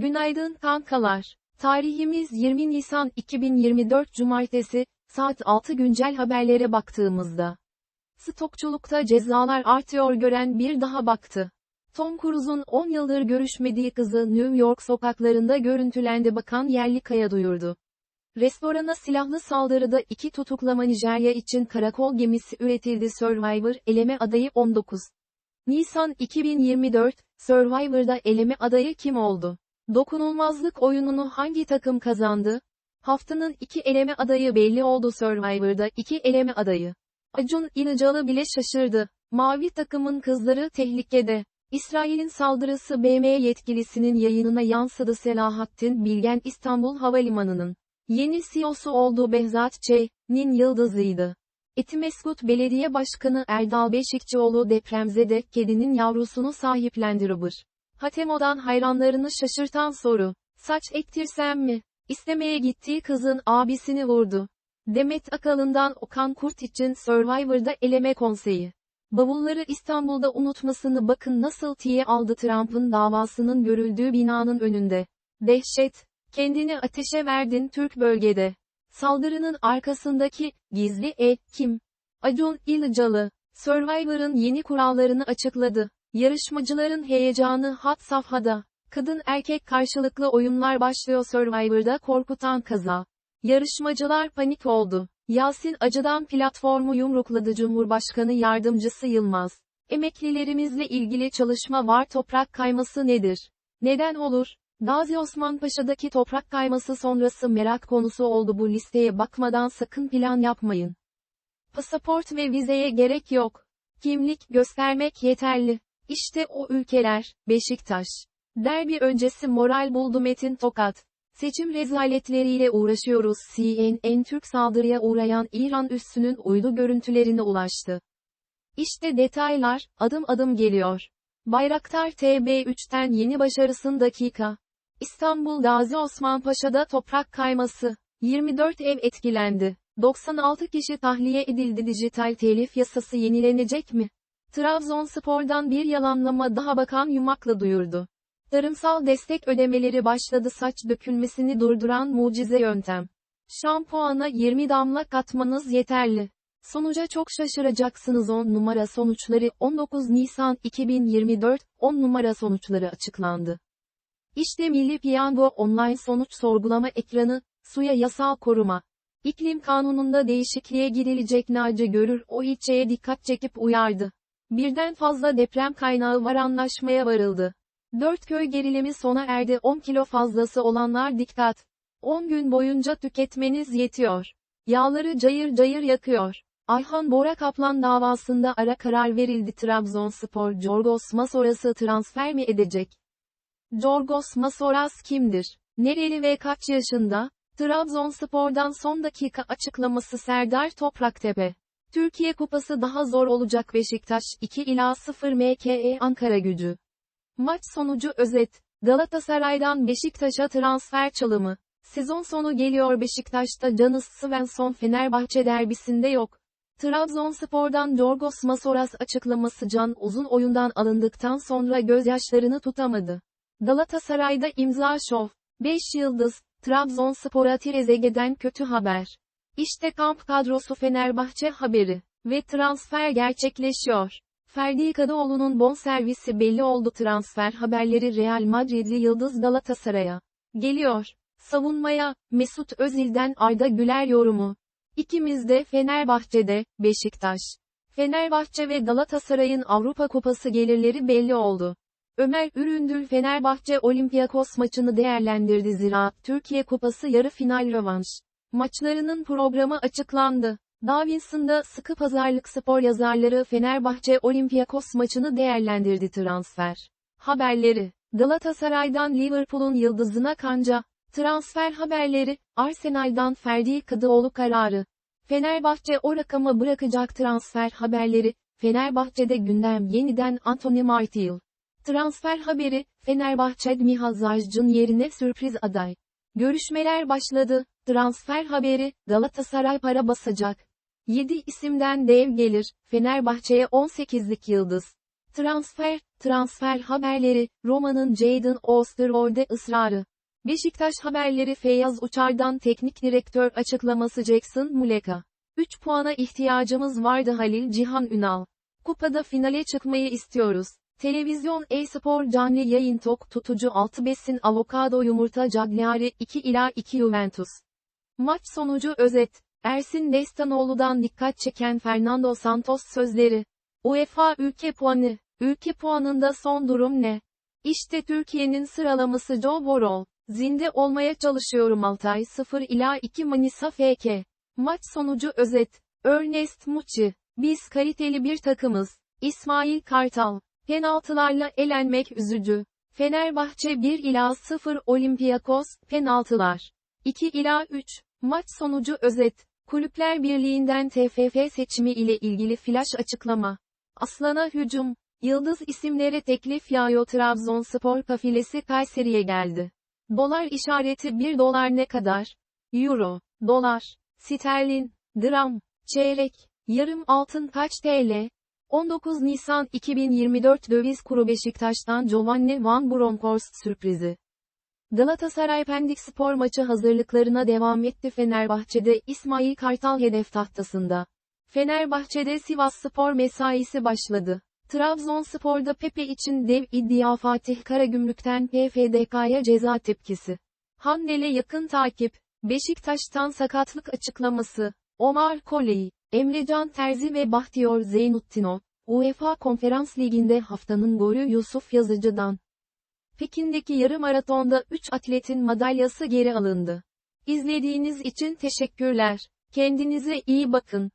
Günaydın kankalar. Tarihimiz 20 Nisan 2024 Cumartesi, saat 6 güncel haberlere baktığımızda. Stokçulukta cezalar artıyor gören bir daha baktı. Tom Cruise'un 10 yıldır görüşmediği kızı New York sokaklarında görüntülendi bakan yerli kaya duyurdu. Restorana silahlı saldırıda iki tutuklama Nijerya için karakol gemisi üretildi Survivor eleme adayı 19. Nisan 2024, Survivor'da eleme adayı kim oldu? Dokunulmazlık oyununu hangi takım kazandı? Haftanın iki eleme adayı belli oldu Survivor'da iki eleme adayı. Acun İlıcalı bile şaşırdı. Mavi takımın kızları tehlikede. İsrail'in saldırısı BM yetkilisinin yayınına yansıdı Selahattin Bilgen İstanbul Havalimanı'nın. Yeni CEO'su olduğu Behzat Ç.'nin yıldızıydı. Etimeskut Belediye Başkanı Erdal Beşikçioğlu depremzede kedinin yavrusunu sahiplendiribir. Hatemo'dan hayranlarını şaşırtan soru. Saç ektirsem mi? İstemeye gittiği kızın abisini vurdu. Demet Akalın'dan Okan Kurt için Survivor'da eleme konseyi. Bavulları İstanbul'da unutmasını bakın nasıl tiye aldı Trump'ın davasının görüldüğü binanın önünde. Dehşet. Kendini ateşe verdin Türk bölgede. Saldırının arkasındaki gizli e kim? Acun İlıcalı. Survivor'ın yeni kurallarını açıkladı. Yarışmacıların heyecanı hat safhada. Kadın erkek karşılıklı oyunlar başlıyor Survivor'da korkutan kaza. Yarışmacılar panik oldu. Yasin Acı'dan platformu yumrukladı Cumhurbaşkanı Yardımcısı Yılmaz. Emeklilerimizle ilgili çalışma var toprak kayması nedir? Neden olur? Gazi Osman Paşa'daki toprak kayması sonrası merak konusu oldu bu listeye bakmadan sakın plan yapmayın. Pasaport ve vizeye gerek yok. Kimlik göstermek yeterli. İşte o ülkeler, Beşiktaş. Derbi öncesi moral buldu Metin Tokat. Seçim rezaletleriyle uğraşıyoruz CNN Türk saldırıya uğrayan İran üssünün uydu görüntülerine ulaştı. İşte detaylar, adım adım geliyor. Bayraktar TB3'ten yeni başarısın dakika. İstanbul Gazi Osman Paşa'da toprak kayması. 24 ev etkilendi. 96 kişi tahliye edildi dijital telif yasası yenilenecek mi? Trabzonspor'dan bir yalanlama daha bakan yumakla duyurdu. Tarımsal destek ödemeleri başladı saç dökülmesini durduran mucize yöntem. Şampuana 20 damla katmanız yeterli. Sonuca çok şaşıracaksınız 10 numara sonuçları 19 Nisan 2024 10 numara sonuçları açıklandı. İşte Milli Piyango online sonuç sorgulama ekranı, suya yasal koruma. İklim kanununda değişikliğe gidilecek Naci Görür o ilçeye dikkat çekip uyardı. Birden fazla deprem kaynağı var anlaşmaya varıldı. Dört köy gerilimi sona erdi 10 kilo fazlası olanlar dikkat. 10 gün boyunca tüketmeniz yetiyor. Yağları cayır cayır yakıyor. Ayhan Bora Kaplan davasında ara karar verildi Trabzonspor Jorgos Masoras'ı transfer mi edecek? Jorgos Masoras kimdir? Nereli ve kaç yaşında? Trabzonspor'dan son dakika açıklaması Serdar Topraktepe. Türkiye Kupası daha zor olacak Beşiktaş 2 ila 0 MKE Ankara gücü. Maç sonucu özet. Galatasaray'dan Beşiktaş'a transfer çalımı. Sezon sonu geliyor Beşiktaş'ta Canis Svensson Fenerbahçe derbisinde yok. Trabzonspor'dan Jorgos Masoras açıklaması Can uzun oyundan alındıktan sonra gözyaşlarını tutamadı. Galatasaray'da imza şov. 5 yıldız, Trabzonspor'a Trezeguet'den kötü haber. İşte kamp kadrosu Fenerbahçe haberi. Ve transfer gerçekleşiyor. Ferdi Kadıoğlu'nun bonservisi belli oldu transfer haberleri Real Madridli Yıldız Galatasaray'a. Geliyor. Savunmaya, Mesut Özil'den Arda Güler yorumu. İkimiz de Fenerbahçe'de, Beşiktaş. Fenerbahçe ve Galatasaray'ın Avrupa Kupası gelirleri belli oldu. Ömer Üründül Fenerbahçe Olympiakos maçını değerlendirdi zira, Türkiye Kupası yarı final rövanş. Maçlarının programı açıklandı. Davinson'da sıkı pazarlık spor yazarları Fenerbahçe Olympiakos maçını değerlendirdi transfer. Haberleri Galatasaray'dan Liverpool'un yıldızına kanca. Transfer haberleri, Arsenal'dan Ferdi Kadıoğlu kararı. Fenerbahçe o rakamı bırakacak transfer haberleri, Fenerbahçe'de gündem yeniden Anthony Martial. Transfer haberi, Fenerbahçe Miha Zajc'ın yerine sürpriz aday. Görüşmeler başladı, transfer haberi, Galatasaray para basacak. 7 isimden dev gelir, Fenerbahçe'ye 18'lik yıldız. Transfer, transfer haberleri, Roma'nın Jadon Osterwolde ısrarı. Beşiktaş haberleri Feyyaz Uçar'dan teknik direktör açıklaması Jackson Muleka. 3 puana ihtiyacımız vardı Halil Cihan Ünal. Kupada finale çıkmayı istiyoruz. Televizyon e-spor canlı yayın tok tutucu 6 besin avokado yumurta Cagliari 2 ila 2 Juventus. Maç sonucu özet. Ersin Destanoğlu'dan dikkat çeken Fernando Santos sözleri. UEFA ülke puanı. Ülke puanında son durum ne? İşte Türkiye'nin sıralaması Joe Borol. Zinde olmaya çalışıyorum Altay 0 ila 2 Manisa FK. Maç sonucu özet. Ernest Muçi. Biz kaliteli bir takımız. İsmail Kartal. Penaltılarla elenmek üzücü. Fenerbahçe 1 ila 0 Olympiakos, penaltılar. 2 ila 3. Maç sonucu özet. Kulüpler Birliği'nden TFF seçimi ile ilgili flash açıklama. Aslan'a hücum. Yıldız isimlere teklif yağıyor Trabzonspor kafilesi Kayseri'ye geldi. Dolar işareti 1 dolar ne kadar? Euro, dolar, sterlin, gram, çeyrek, yarım altın kaç TL? 19 Nisan 2024 döviz kuru Beşiktaş'tan Giovanni Van Bronckhorst sürprizi. Galatasaray Pendik spor maçı hazırlıklarına devam etti Fenerbahçe'de İsmail Kartal hedef tahtasında. Fenerbahçe'de Sivas Spor mesaisi başladı. Trabzonspor'da Pepe için dev iddia Fatih Karagümrük'ten PFDK'ya ceza tepkisi. Handel'e yakın takip, Beşiktaş'tan sakatlık açıklaması, Omar Koley, Emrecan Terzi ve Bahtiyar Zeynuttinov, UEFA Konferans Ligi'nde haftanın golü Yusuf Yazıcı'dan. Pekin'deki yarı maratonda 3 atletin madalyası geri alındı. İzlediğiniz için teşekkürler. Kendinize iyi bakın.